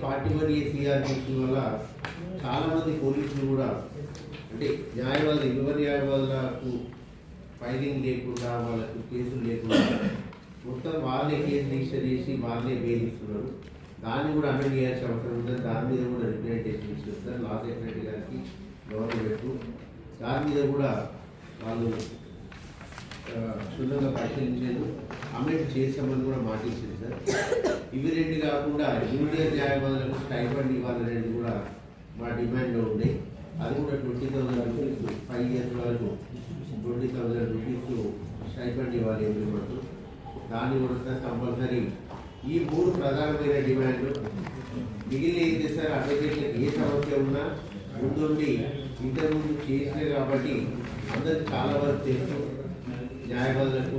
Forty one ఏ CrPC వల్ల చాలామంది పోలీసులు కూడా అంటే న్యాయవాద యువ న్యాయవాదులకు ఫైలింగ్ లేకుండా వాళ్ళకు కేసులు లేకుండా మొత్తం వాళ్ళే కేసు రిజిస్టర్ చేసి వాళ్ళే వేధిస్తున్నారు దాన్ని కూడా అమెండ్ చేయాల్సిన అవసరం ఉందని దాని మీద కూడా రిప్రజెంటేషన్ ఇస్తారు లా సెక్రటరీ గారికి గవర్నమెంట్ దాని మీద కూడా వాళ్ళు క్షుణ్ణంగా పరిశీలించారు అమెండ్ చేసామని కూడా మాటించింది సార్. ఇవి రెండు కాకుండా జూనియర్ న్యాయవాదులకు స్టైఫండ్ ఇవ్వాలి రెండు కూడా మా డిమాండ్లో ఉంది అది కూడా twenty thousand rupees five years వరకు ట్వంటీ థౌసండ్ రూపీస్ స్టైఫండ్ ఇవ్వాలి ఎవ్రీ మంత్ దాన్ని కూడా కంపల్సరీ ఈ మూడు ప్రధానమైన డిమాండ్లు మిగిలిన ఏం చేస్తారు? అడ్వకేట్లకు ఏ సమస్య ఉన్నా ముందుండి ఇంతకుముందు చేసినాయి కాబట్టి అందరికి చాలా వరకు తెలుసు. న్యాయవాదులకు